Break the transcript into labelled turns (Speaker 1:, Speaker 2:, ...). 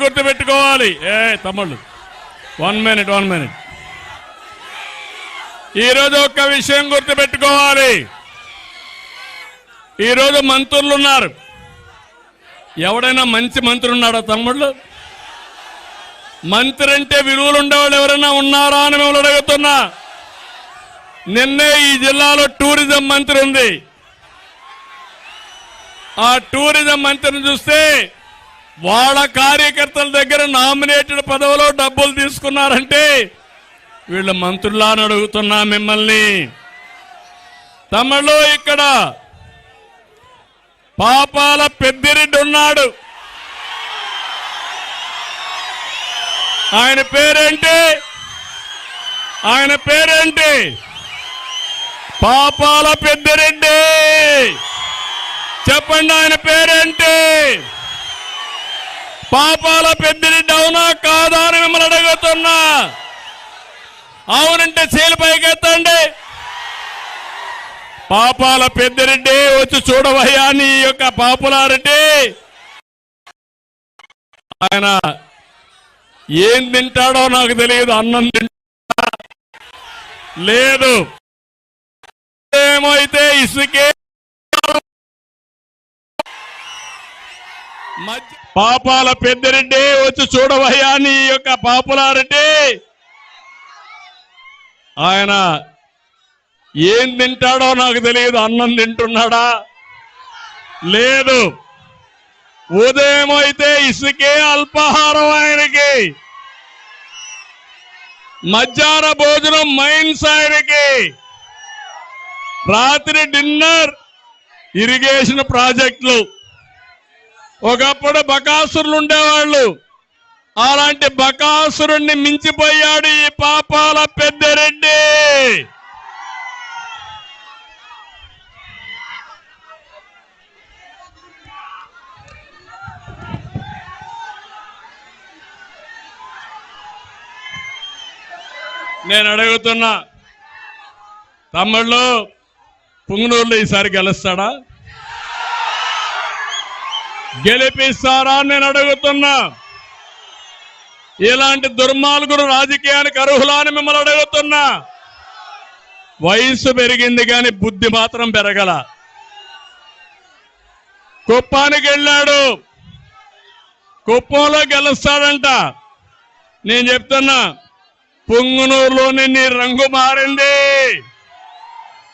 Speaker 1: గుర్తుపెట్టుకోవాలి. ఏ తమ్ముళ్ళు. One minute one minute ఈరోజు ఒక్క విషయం గుర్తుపెట్టుకోవాలి. ఈరోజు మంత్రులు ఉన్నారు. ఎవడైనా మంచి మంత్రి ఉన్నాడా తమ్ముళ్ళు? మంత్రి అంటే విలువలు ఉండేవాళ్ళు ఎవరైనా ఉన్నారా అని మిమ్మల్ని అడుగుతున్నా. నిన్నే ఈ జిల్లాలో టూరిజం మంత్రి ఉంది. ఆ టూరిజం మంత్రిని చూస్తే వాళ్ళ కార్యకర్తల దగ్గర నామినేటెడ్ పదవిలో డబ్బులు తీసుకున్నారంటే వీళ్ళ మంత్రులా అని అడుగుతున్నా మిమ్మల్ని. తమిళలో ఇక్కడ పాపాల పెద్దిరెడ్డి ఉన్నాడు. ఆయన పేరేంటి? ఆయన పేరేంటి? పాపాల పెద్దిరెడ్డి. చెప్పండి ఆయన పేరేంటి? పాపాల పెద్దిరెడ్డి అవునా కాదా అని మిమ్మల్ని అడుగుతున్నా. అవునంటే చేలు పైకెత్తండి. పాపాల పెద్దిరెడ్డి వచ్చి చూడవయ్యా నీ యొక్క పాపులారిటీ. ఆయన ఏం తింటాడో నాకు తెలియదు అన్నం తింటా లేదు. ఏమైతే ఇసుకే పాపాల పెద్దిరెడ్డి వచ్చి చూడవయ్యా నీ యొక్క పాపులారిటీ. ఆయన ఏం తింటాడో నాకు తెలియదు అన్నం తింటున్నాడా? లేదు. ఉదయం అయితే ఇసుకే అల్పాహారం ఆయనకి. మధ్యాహ్న భోజనం మైన్స్ ఆయనకి. రాత్రి డిన్నర్ ఇరిగేషన్ ప్రాజెక్టులు. ఒకప్పుడు బకాసురులు ఉండేవాళ్ళు అలాంటి బకాసురుణ్ణి మించిపోయాడు ఈ పాపాల పెద్దరెడ్డి. నేను అడుగుతున్నా తమ్ముళ్ళు పుంగనూరులో ఈసారి గెలుస్తాడా? గెలిపిస్తారా నేను అడుగుతున్నా. ఇలాంటి దుర్మార్గుడు రాజకీయానికి అర్హులా అని మిమ్మల్ని అడుగుతున్నా. వయసు పెరిగింది కానీ బుద్ధి మాత్రం పెరగల. కుప్పానికి వెళ్ళాడు. కుప్పంలో గెలుస్తాడంట. నేను చెప్తున్నా పుంగునూరులోని నీ రంగు మారింది.